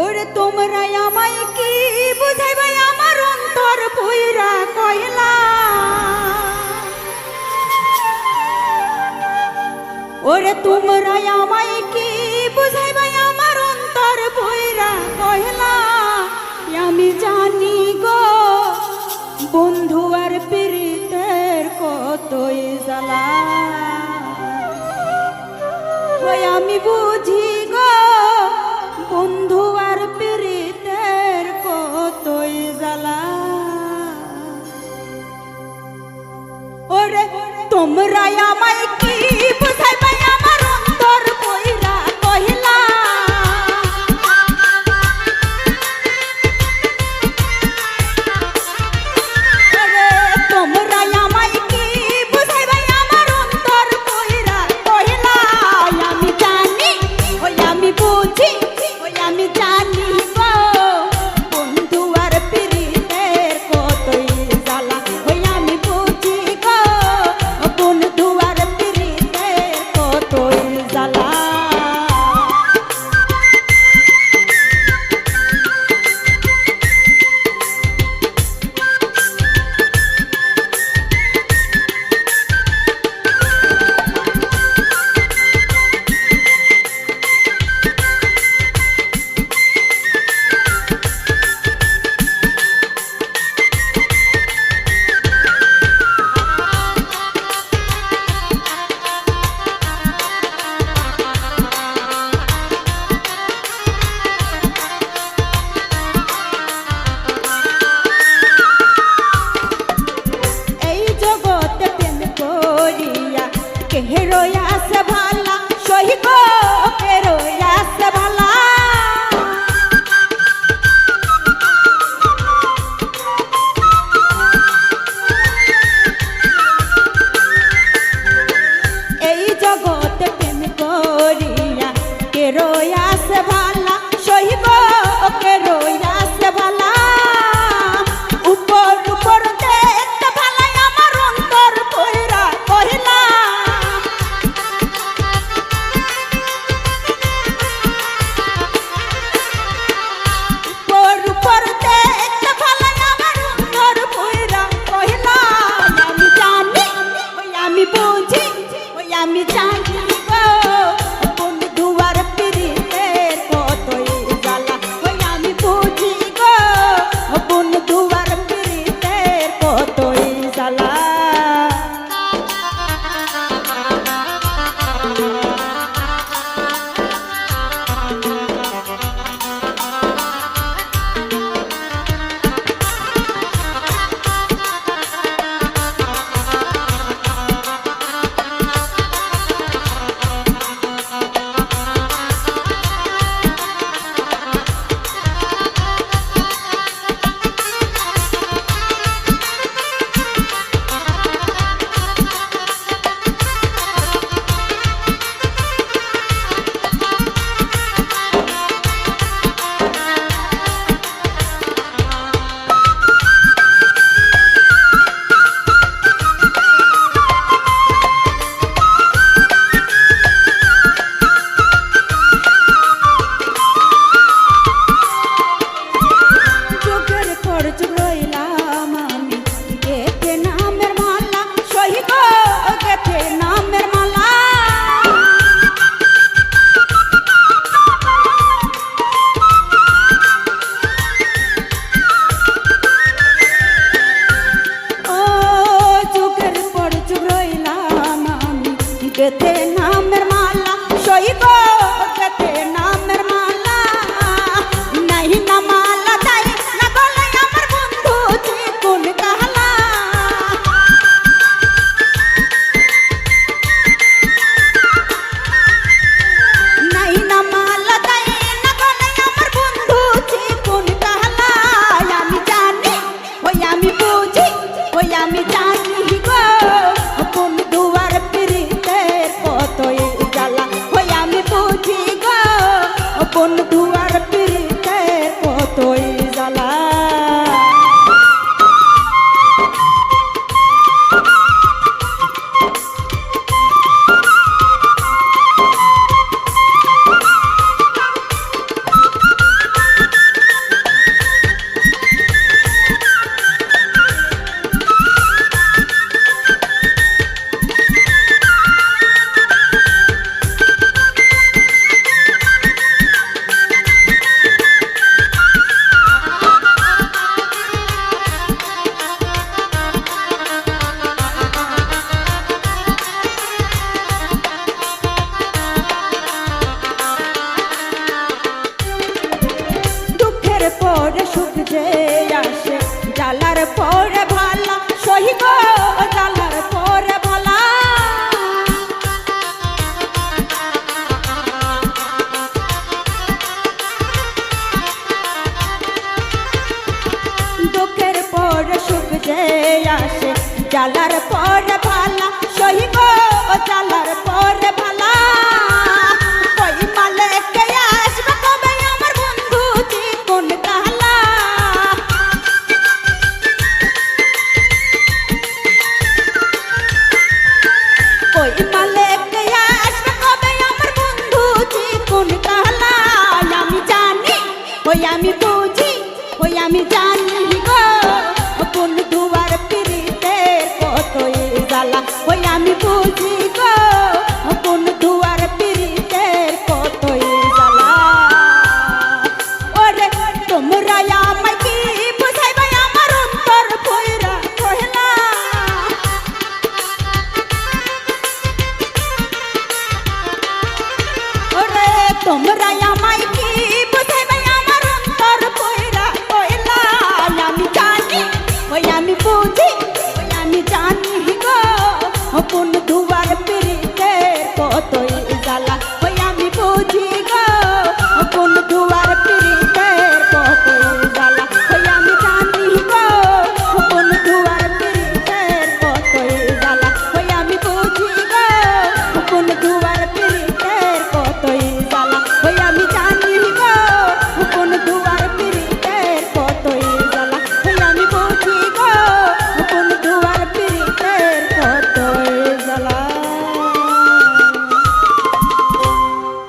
ওরে তোমরা আমায় কি বুঝাইবা আমার অন্তর পুইরা কইলা ওরে তোমরা আমায় কি বুঝাইবা আমার অন্তর পুইরা কইলা আমি জানি গো, বন্ধু আর পীড়িতের কতই জ্বালা। আমি বুঝি তোমরা আমায় হেরোয়া সে ভালো জ্বালার পরে ভালা, সহিব জ্বালার পরে ভালা। দুঃখের পর সুখ যে পর ভালা, সহিব জ্বালার পর ভালা। আমি বুঝি গো